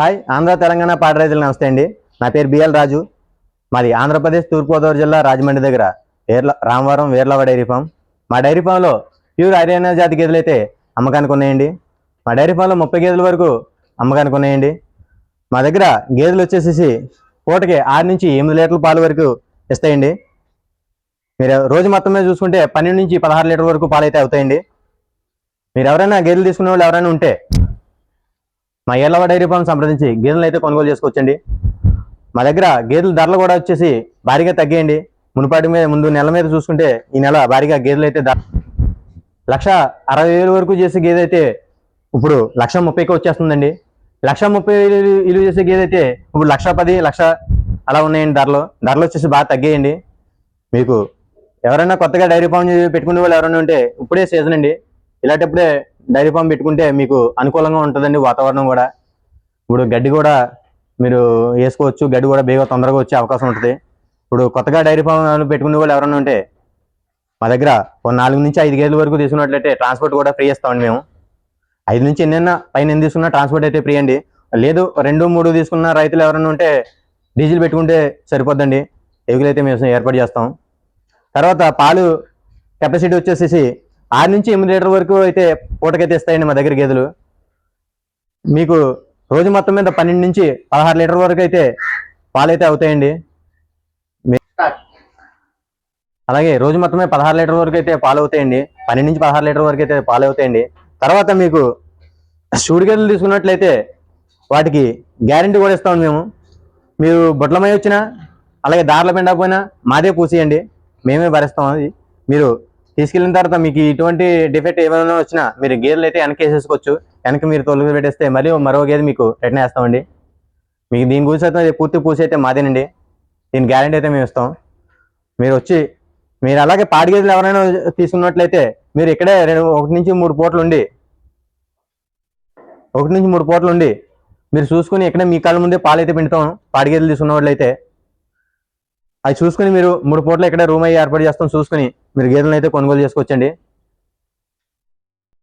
Hi Andhra Telangana పాడి రైతులు నమస్తే అండి. నా పేరు బిఎల్ రాజు. మాది ఆంధ్రప్రదేశ్ తూర్పుగోదావరి జిల్లా రాజమండ్రి దగ్గర వేర్ల రామవరం వేర్లవ డైరీ ఫామ్. మా డైరీ ఫామ్లో ప్యూర్ హర్యానా జాతి గేదెలు అయితే అమ్మకానికి ఉన్నాయండి. మా డైరీ ఫామ్లో ముప్పై గేదెల వరకు అమ్మకానికి ఉన్నాయండి. మా దగ్గర గేదెలు వచ్చేసేసి పూటకి ఆరు నుంచి ఎనిమిది లీటర్ల పాలు వరకు ఇస్తాయండి. మీరు రోజు మొత్తం మీద చూసుకుంటే పన్నెండు నుంచి పదహారు లీటర్ల వరకు పాలు అయితే అవుతాయండి. మీరు ఎవరైనా గేదెలు తీసుకునే వాళ్ళు ఎవరైనా ఉంటే మా ఏళ్ళవ డైరీ ఫామ్ సంప్రదించి గేదెలు అయితే కొనుగోలు చేసుకోవచ్చండి. మా దగ్గర గేదెల ధరలు కూడా వచ్చేసి భారీగా తగ్గాయండి. మునుపాటి మీద ముందు నెల మీద చూసుకుంటే ఈ నెల భారీగా గేదెలు అయితే ధర లక్ష అరవై వేలు వరకు చేసే గేదె అయితే ఇప్పుడు లక్ష ముప్పైకి వచ్చేస్తుందండి. లక్ష ముప్పై వేలు విలువ చేసే గేదె అయితే ఇప్పుడు లక్ష పది లక్ష అలా ఉన్నాయండి ధరలు. ధరలు వచ్చేసి బాగా తగ్గాయండి. మీకు ఎవరైనా కొత్తగా డైరీ ఫామ్ పెట్టుకునే వాళ్ళు ఎవరైనా ఉంటే ఇప్పుడే సీజన్ అండి. ఇలాంటప్పుడే డైరీ ఫామ్ పెట్టుకుంటే మీకు అనుకూలంగా ఉంటుందండి వాతావరణం కూడా. ఇప్పుడు గడ్డి కూడా మీరు వేసుకోవచ్చు గడ్డి కూడా బేగా తొందరగా వచ్చే అవకాశం ఉంటుంది. ఇప్పుడు కొత్తగా డైరీ ఫామ్ పెట్టుకునే వాళ్ళు ఎవరైనా ఉంటే మా దగ్గర ఒక నాలుగు నుంచి ఐదు గేదెల వరకు తీసుకున్నట్లయితే ట్రాన్స్పోర్ట్ కూడా ఫ్రీ ఇస్తామండి మేము. ఐదు నుంచి ఎన్నైనా పైన ఎన్ని తీసుకున్నా ట్రాన్స్పోర్ట్ అయితే ఫ్రీ అండి. లేదు రెండు మూడు తీసుకున్న రైతులు ఎవరైనా ఉంటే డీజిల్ పెట్టుకుంటే సరిపోద్దండి. ఎగులైతే మేము ఏర్పాటు చేస్తాం. తర్వాత పాలు కెపాసిటీ వచ్చేసేసి ఆరు నుంచి ఎనిమిది లీటర్ వరకు అయితే పూటకైతే ఇస్తాయండి మా దగ్గర గేదెలు. మీకు రోజు మొత్తం మీద పన్నెండు నుంచి పదహారు లీటర్ వరకు అయితే పాలైతే అవుతాయండి. మీ- అలాగే రోజు మొత్తమే పదహారు లీటర్ వరకు అయితే పాలు అవుతాయండి పన్నెండు నుంచి పదహారు లీటర్ వరకు అయితే పాలు అవుతాయండి తర్వాత మీకు సూడి తీసుకున్నట్లయితే వాటికి గ్యారంటీ కూడా ఇస్తాం మేము. మీరు బొట్లమై వచ్చినా అలాగే దారిలో పిండకపోయినా మాదే పూసేయండి. మేమే భరిస్తాం అది. మీరు తీసుకెళ్ళిన తర్వాత మీకు ఇటువంటి డిఫెక్ట్ ఏమైనా వచ్చినా మీరు గేర్లు అయితే వెనక వేసేసుకోవచ్చు. వెనక మీరు తొలగి పెట్టేస్తే మరియు మరో గేర్ మీకు రిటర్న్ వేస్తామండి. మీకు దీని గురించి అయితే పూర్తి పూసి అయితే మాదేనండి. దీని గ్యారంటీ అయితే మేము ఇస్తాం. మీరు వచ్చి మీరు అలాగే పాడి గేదెలు ఎవరైనా తీసుకున్నట్లయితే మీరు ఇక్కడే రెండు ఒకటి నుంచి మూడు పూటలు ఉండి ఒకటి నుంచి మూడు పూటలు ఉండి మీరు చూసుకుని ఇక్కడే మీ కాళ్ళ ముందే పాలైతే పిండుతాం. పాడి గేదెలు తీసుకున్న వాళ్ళైతే అవి చూసుకుని మీరు మూడు పూటలు ఇక్కడే రూమ్ అయ్యి ఏర్పాటు చేస్తాం చూసుకుని. మీరు గేదెలను అయితే కొనుగోలు చేసుకోవచ్చండి.